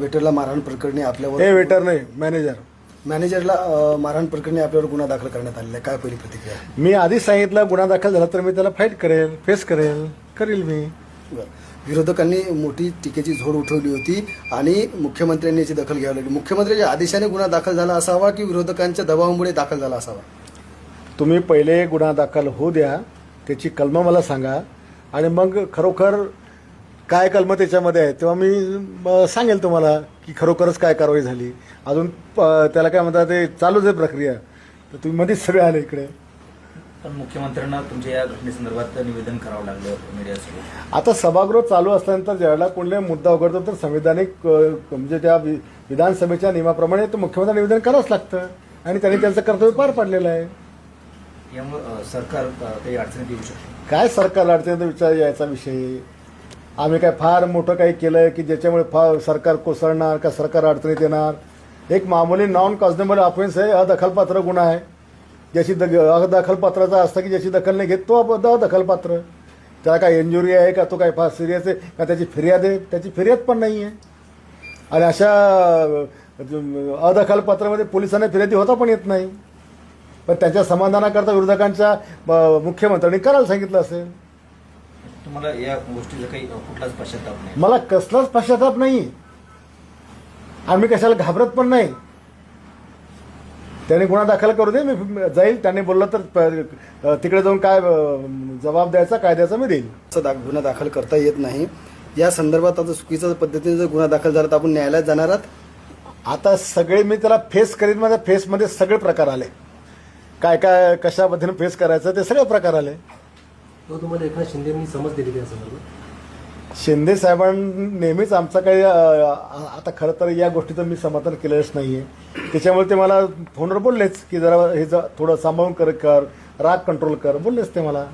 वेटरला मारहाण प्रकरणी आपल्यावर हे वेटर नाही मॅनेजर. मॅनेजरला अ, मारहाण प्रकरणी आपल्यावर गुन्हा दाखल करण्यात आलेला आहे. काय पहिली प्रतिक्रिया? मी आधीच सांगितलं गुन्हा दाखल झाला तर मी त्याला फाईट करेल फेस करेल करेल मी. बरं. विरोधकांनी मोठी टीकेची झोड उठवली होती आणि मुख्यमंत्र्यांनी याची दखल घ्यावी लागली. मुख्यमंत्र्यांच्या आदेशाने गुन्हा दाखल झाला असावा की विरोधकांच्या दबावामुळे दाखल झाला असावा? तुम्ही पहिले गुन्हा दाखल होऊ द्या त्याची कलमं मला सांगा आणि मग खरोखर काय कलमं त्याच्यामध्ये आहे तेव्हा मी सांगेल तुम्हाला की खरोखरच काय कारवाई झाली. अजून त्याला काय म्हणतात ते चालूच आहे प्रक्रिया. तर तुम्ही मध्येच सगळे आले इकडे. पण मुख्यमंत्र्यांना तुमच्या या घटनेसंदर्भात निवेदन करावं लागलं मीडियासमोर आता सभागृह चालू असल्यानंतर ज्यावेळेला कोणताही मुद्दा उघडतो तर संविधानिक म्हणजे त्या विधानसभेच्या नियमाप्रमाणे तो मुख्यमंत्री निवेदन करावंच लागतं. आणि त्यांनी त्यांचं कर्तव्य पार पाडलेलं आहे. यामुळे सरकार काही अडचणीत येऊ शकते. काय सरकारला अडचणीचा विचार यायचा विषय? आम्ही काय फार मोठं काही केलं की ज्याच्यामुळे फार सरकार कोसळणार का सरकार अडचणीत येणार. एक मामूली नॉन कॉजनेबल ऑफेन्स आहे अदखलपात्र गुन्हा आहे. ज्याची द अदखलपात्राचा असतं की ज्याची दखल नाही घेत तो अदखलपात्र त्याला काय इंजुरी आहे का तो काय फार सिरियस आहे का त्याची फिर्याद आहे त्याची फिर्याद पण नाही आहे. आणि अशा अदखलपात्रामध्ये पोलिसांना फिर्यादी होता पण येत नाही. पण त्यांच्या समाधानाकरता विरोधकांच्या मुख्यमंत्र्यांनी करायला सांगितलं असेल. तुम्हाला या गोष्टीचा काही कुठलाच पश्चाताप नाही. मला कसलाच पश्चाताप नाही. आम्ही कशाला घाबरत पण नाही. त्याने गुन्हा दाखल करू दे मी जाईल. त्यांनी बोललं तर तिकडे जाऊन काय जबाब द्यायचा काय द्यायचा मी देईल. दा गुन्हा दाखल करता येत नाही. या संदर्भात आता चुकीच्या पद्धतीने जर गुन्हा दाखल झाला तर आपण न्यायालयात जाणार आहात? आता सगळे मी त्याला फेस करीत माझ्या फेसमध्ये सगळे प्रकार आले. काय काय कशा पद्धतीने फेस करायचं ते सगळे प्रकार आले. तो तुम्हाला एकनाथ शिंदेनी समज दिलेली त्या संदर्भात शिंदे साहेबांनी नेहमीच आमचा काही अ, आता खरं तर या गोष्टीचं मी समर्थन केलेलंच नाही आहे त्याच्यामुळे ते मला फोनवर बोललेच की जरा हे ज- थोडं सांभाळून कर कर राग कंट्रोल कर बोललेच ते मला.